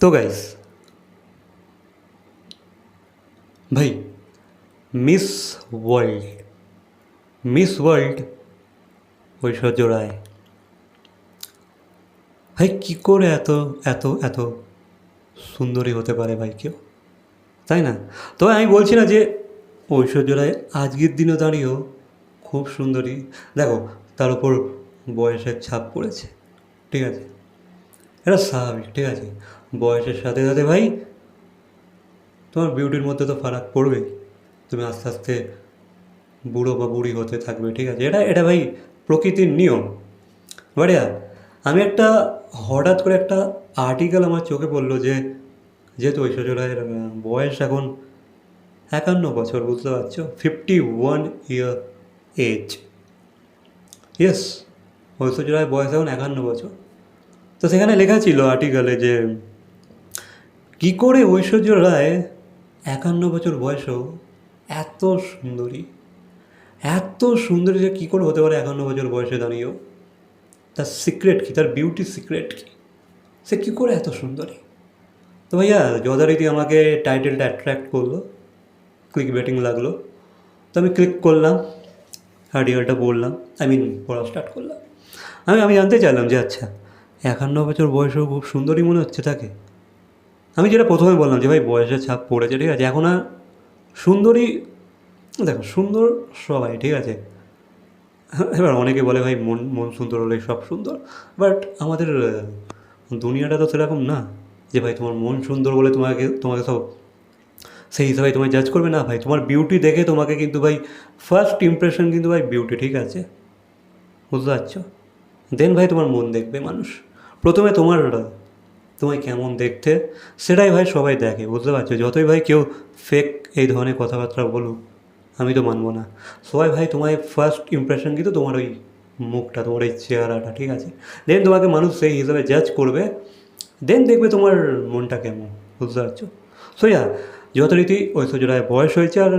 তো গাইস ভাই Miss World Miss World Aishwarya Rai. ভাই, কী করে এত এত এত সুন্দরী হতে পারে ভাই কেউ? তাই না? তো আমি বলছি না যে ঐশ্বর্য রায় আজকের দিনে দাঁড়িয়েও খুব সুন্দরী। দেখো, তার উপর বয়সের ছাপ পড়েছে, ঠিক আছে? এটা স্বাভাবিক, ঠিক আছে? বয়সের সাথে সাথে ভাই, তোমার বিউটির মধ্যে তো ফারাক পড়বেই। তুমি আস্তে আস্তে বুড়ো বা বুড়ি হতে থাকবে, ঠিক আছে? এটা এটা ভাই প্রকৃতির নিয়ম। বাড়িয়া, আমি একটা হঠাৎ করে একটা আর্টিকেল আমার চোখে পড়ল যে, যেহেতু ঐশ্বর্য রায়ের বয়স এখন একান্ন বছর, বুঝতে পারছ? Fifty one year age yes Aishwarya রায়ের বয়স এখন একান্ন বছর। তো সেখানে লেখা ছিল আর্টিকেলে যে কী করে ঐশ্বর্য রায় একান্ন বছর বয়সেও এত সুন্দরী? এত সুন্দরী যে কী করে হতে পারে একান্ন বছর বয়সে দাঁড়িয়েও? তার সিক্রেট কী? তার বিউটি সিক্রেট কী? সে কী করে এত সুন্দরী? তো ভাইয়া, যথারীতি আমাকে টাইটেলটা অ্যাট্রাক্ট করল ক্লিক ব্যাটিং লাগল। তো আমি ক্লিক করলাম আর্টিকেলটা পড়লাম আই মিন পড়া স্টার্ট করলাম। আমি আমি জানতে চাইলাম যে আচ্ছা একান্ন বছর বয়সেও খুব সুন্দরী মনে হচ্ছে তাকে? আমি যেটা প্রথমে বললাম যে ভাই, বয়সের ছাপ পড়েছে, ঠিক আছে? এখন আর সুন্দরী, দেখো, সুন্দর সবাই, ঠিক আছে? এবার অনেকে বলে ভাই, মন মন সুন্দর হলে সব সুন্দর বাট আমাদের দুনিয়াটা তো সেরকম না যে ভাই, তোমার মন সুন্দর বলে তোমাকে তোমাকে সব, সেই হিসাবে তোমায় জাজ করবে না ভাই। তোমার বিউটি দেখে তোমাকে কিন্তু ভাই ফার্স্ট ইমপ্রেশন কিন্তু ভাই বিউটি ঠিক আছে? বুঝতে পারছ? দেন ভাই, তোমার মন দেখবে মানুষ। প্রথমে তোমার তোমায় কেমন দেখতে? সেটাই ভাই সবাই দেখে, বুঝতে পারছ? যতই ভাই কেউ ফেক এই ধরনের কথাবার্তা বলুক, আমি তো মানবো না। সবাই ভাই, তোমায় ফার্স্ট ইমপ্রেশন কিন্তু তোমার ওই মুখটা, তোমার ওই চেহারাটা, ঠিক আছে? দেন তোমাকে মানুষ সেই হিসাবে জাজ করবে দেন দেখবে তোমার মনটা কেমন, বুঝতে পারছ? সো ইয়া যথারীতি ঐশ্বর্য রায় বয়স হয়েছে আর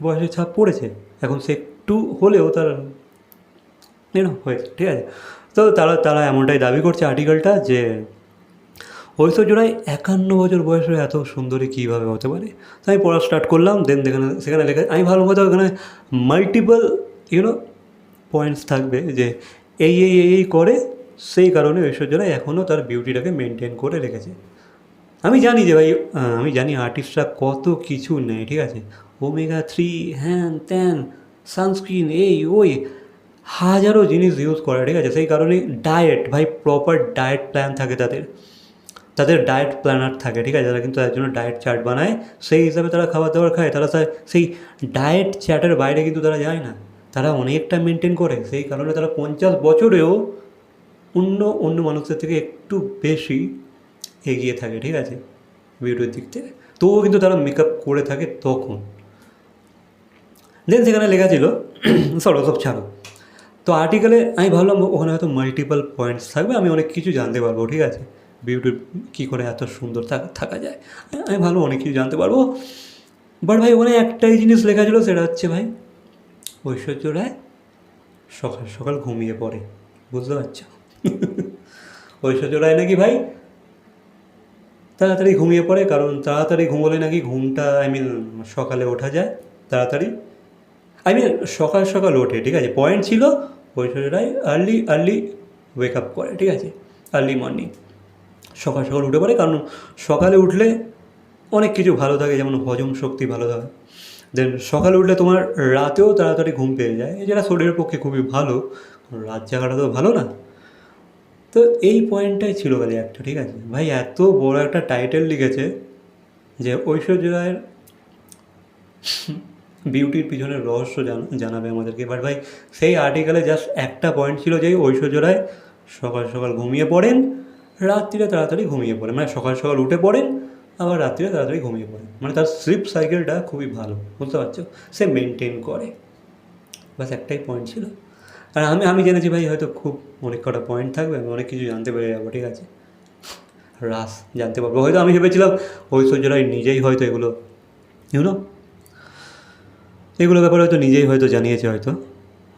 বয়সের ছাপ পড়েছে। এখন সে একটু হলেও তার হয়েছে, ঠিক আছে? তো তারা তারা এমনটাই দাবি করছে আর্টিকেলটা যে ঐশ্বর্য রায় একান্ন বছর বয়সে এত সুন্দরী কীভাবে হতে পারে? তো আমি পড়া স্টার্ট করলাম দেন সেখানে সেখানে লেখা, আমি ভালো কথা ওখানে মাল্টিপল ইউনো পয়েন্টস থাকবে যে এই এই এই এই করে সেই কারণে ঐশ্বর্য রায় এখনও তার বিউটিটাকে মেনটেন করে রেখেছে। আমি জানি যে ভাই আমি জানি আর্টিস্টরা কত কিছু নেয়, ঠিক আছে? ওমেগা থ্রি হ্যান ত্যান সানস্ক্রিন এই, ওই, হাজারো জিনিস ইউজ করে, ঠিক আছে? সেই কারণে ডায়েট ভাই প্রপার ডায়েট প্ল্যান থাকে তাদের। তাদের ডায়েট প্ল্যানার থাকে, ঠিক আছে? তারা কিন্তু তার জন্য ডায়েট চার্ট বানায়, সেই হিসাবে তারা খাবার দাবার খায়। তারা সেই ডায়েট চার্টের বাইরে কিন্তু তারা যায় না। তারা অনেকটা মেনটেন করে। সেই কারণে তারা পঞ্চাশ বছরেও অন্য অন্য মানুষদের থেকে একটু বেশি এগিয়ে থাকে, ঠিক আছে? বিউটির দিক থেকে। তবুও কিন্তু তারা মেকআপ করে থাকে তখন। দেন সেখানে লেখা ছিল সরো সব ছাড়ো। তো আর্টিকেলে আমি ভাবলাম, ওখানে হয়তো মাল্টিপল পয়েন্টস থাকবে, আমি অনেক কিছু জানতে পারব, ঠিক আছে? বিউটির কী করে এত সুন্দর থাকা যায়? আমি ভালো অনেক কিছু জানতে পারব। বাট ভাই, ওখানে একটাই জিনিস লেখা ছিল, সেটা হচ্ছে ভাই, ঐশ্বর্য রায় সকাল সকাল ঘুমিয়ে পড়ে। বুঝতে পারছ? ঐশ্বর্য রায় নাকি ভাই, তাড়াতাড়ি ঘুমিয়ে পড়ে, কারণ তাড়াতাড়ি ঘুমোলে নাকি ঘুমটা আই মিন সকালে ওঠা যায়, তাড়াতাড়ি। আই মিন সকাল সকাল ওঠে, ঠিক আছে? পয়েন্ট ছিল, Aishwarya Rai early early wake up করে, ঠিক আছে? আর্লি মর্নিং সকাল সকাল উঠে পড়ে, কারণ সকালে উঠলে অনেক কিছু ভালো থাকে, যেমন হজম শক্তি ভালো থাকে। দেন সকালে উঠলে তোমার রাতেও তাড়াতাড়ি ঘুম পেয়ে যায় যেটা শরীরের পক্ষে খুবই ভালো রাত জাগাটা তো ভালো না। তো এই পয়েন্টটাই ছিল খালি একটা, ঠিক আছে? ভাই, এত বড় একটা টাইটেল লিখেছে যে ঐশ্বর্য রায়ের বিউটির পিছনের রহস্য জান- জানাবে আমাদেরকে। বাট ভাই, সেই আর্টিকেলে জাস্ট একটা পয়েন্ট ছিল যে ঐশ্বর্য রায় সকাল সকাল ঘুমিয়ে পড়েন রাত্রিরে তাড়াতাড়ি ঘুমিয়ে পড়ে। মানে সকাল সকাল উঠে পড়েন, আবার রাত্রিরে তাড়াতাড়ি ঘুমিয়ে পড়ে মানে তার স্লিপ সাইকেলটা খুবই ভালো, বুঝতে পারছ? সে মেনটেন করে। বাস একটাই পয়েন্ট ছিল। আর আমি আমি জেনেছি ভাই, হয়তো খুব অনেক কটা পয়েন্ট থাকবে, আমি অনেক কিছু জানতে পেরে যাব, ঠিক আছে? রাস জানতে পারব। হয়তো আমি ভেবেছিলাম ঐশ্বর্য রায় নিজেই হয়তো এগুলো ইউনো এগুলো ব্যাপারে হয়তো নিজেই হয়তো জানিয়েছে হয়তো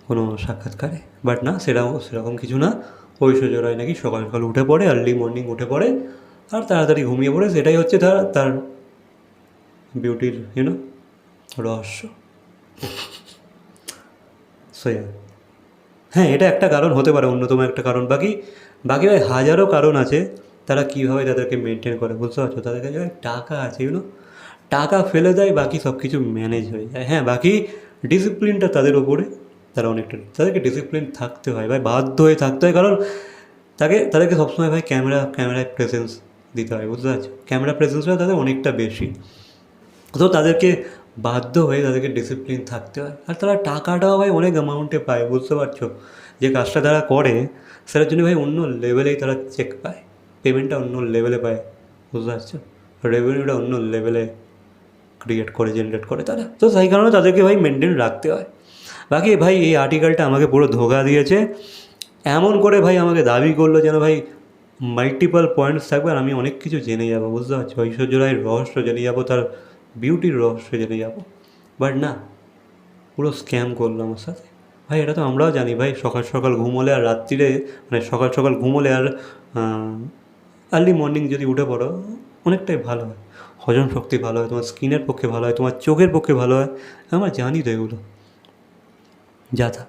কোনো সাক্ষাৎকারে। বাট না সেটাও সেরকম কিছু না। ঐশ্বর্য রায় নাকি সকাল সকাল উঠে পড়ে আর্লি মর্নিং উঠে পড়ে, আর তাড়াতাড়ি ঘুমিয়ে পড়ে, সেটাই হচ্ছে তার তার বিউটির ইউনো রহস্য। সোয়া হ্যাঁ এটা একটা কারণ হতে পারে, অন্যতম একটা কারণ। বাকি বাকি ভাই হাজারো কারণ আছে, তারা কীভাবে তাদেরকে মেনটেন করে, বুঝতে পারছ? তাদের কাছে টাকা আছে ইউনো টাকা ফেলে দেয়, বাকি সব কিছু ম্যানেজ হয়ে যায়। হ্যাঁ বাকি ডিসিপ্লিনটা তাদের ওপরে তারা অনেকটা, তাদেরকে ডিসিপ্লিন থাকতে হয় ভাই, বাধ্য হয়ে থাকতে হয়। কারণ তাকে, তাদেরকে সবসময় ভাই ক্যামেরা ক্যামেরায় প্রেজেন্স দিতে হয়, বুঝতে পারছ? ক্যামেরা প্রেজেন্সটা তাদের অনেকটা বেশি। তো তাদেরকে বাধ্য হয়ে তাদেরকে ডিসিপ্লিন থাকতে হয়। আর তারা টাকাটাও ভাই অনেক অ্যামাউন্টে পায়, বুঝতে পারছ? যে কাজটা তারা করে, সেটার জন্য ভাই অন্য লেভেলেই তারা চেক পায়। পেমেন্টটা অন্য লেভেলে পায়, বুঝতে পারছ? রেভিনিউটা অন্য লেভেলে ক্রিয়েট করে জেনারেট করে তারা। তো সেই কারণে তাদেরকে ভাই মেনটেন রাখতে হয়। বাকি ভাই এই আর্টিকেলটা আমাকে পুরো ধোকা দিয়েছে। এমন করে ভাই আমাকে দাবি করল যেন ভাই মাল্টিপল পয়েন্টস থাকবে আর আমি অনেক কিছু জেনে যাব, বুঝতে পারছ? ঐশ্বর্য রায়ের রহস্য জেনে যাব, তার বিউটির রহস্য জেনে যাব। বাট না, পুরো স্ক্যাম করল আমার সাথে। ভাই, এটা তো আমরাও জানি ভাই, সকাল সকাল ঘুমোলে আর রাত্রিরে মানে সকাল সকাল ঘুমোলে আর আর্লি মর্নিং যদি উঠে পড়ো, অনেকটাই ভালো হয়। হজম শক্তি ভালো হয়, তোমার স্কিনের পক্ষে ভালো হয়, তোমার চোখের পক্ষে ভালো হয়, আমরা জানি তো এগুলো। যা তা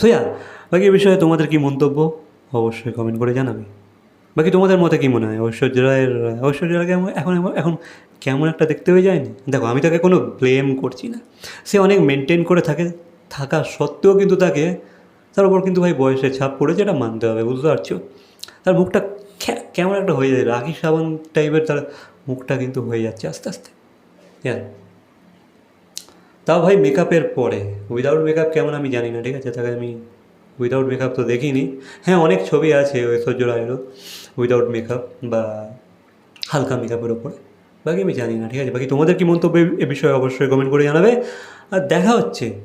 সোয়া বাকি এ বিষয়ে তোমাদের কি মন্তব্য? অবশ্যই কমেন্ট করে জানাবে। বাকি তোমাদের মতে কী মনে হয়? ঐশ্বর্য রায়ের, ঐশ্বর্য রায়কে এখন এখন কেমন একটা দেখতে হয়ে যায়নি? দেখো, আমি তাকে কোনো ব্লেম করছি না। সে অনেক মেনটেন করে থাকে, থাকা সত্ত্বেও কিন্তু তাকে, তার উপর কিন্তু ভাই বয়সের ছাপ পড়েছে এটা মানতে হবে, বুঝতে পারছ? তার মুখটা কেমন একটা হয়ে যায় রাখি সাবান টাইপের তার মুখটা কিন্তু হয়ে যাচ্ছে আস্তে আস্তে। হ্যাঁ তাও ভাই মেকআপের পরে। উইদাউট মেকআপ কেমন আমি জানি না, ঠিক আছে? তাকে আমি উইদাউট মেকআপ তো দেখিনি। হ্যাঁ অনেক ছবি আছে ঐশ্বর্য রায়েরও উইদাউট মেকআপ বা হালকা মেকআপের ওপরে। বাকি আমি জানি না, ঠিক আছে? বাকি তোমাদের কি মন্তব্য এ- বিষয়ে অবশ্যই কমেন্ট করে জানাবে। আর দেখা হচ্ছে।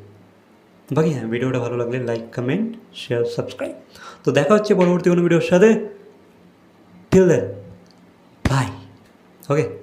বাকি হ্যাঁ ভিডিওটা ভালো লাগলে লাইক কমেন্ট শেয়ার সাবস্ক্রাইব তো দেখা হচ্ছে পরবর্তী কোনো ভিডিওর সাথে। Till then bye okay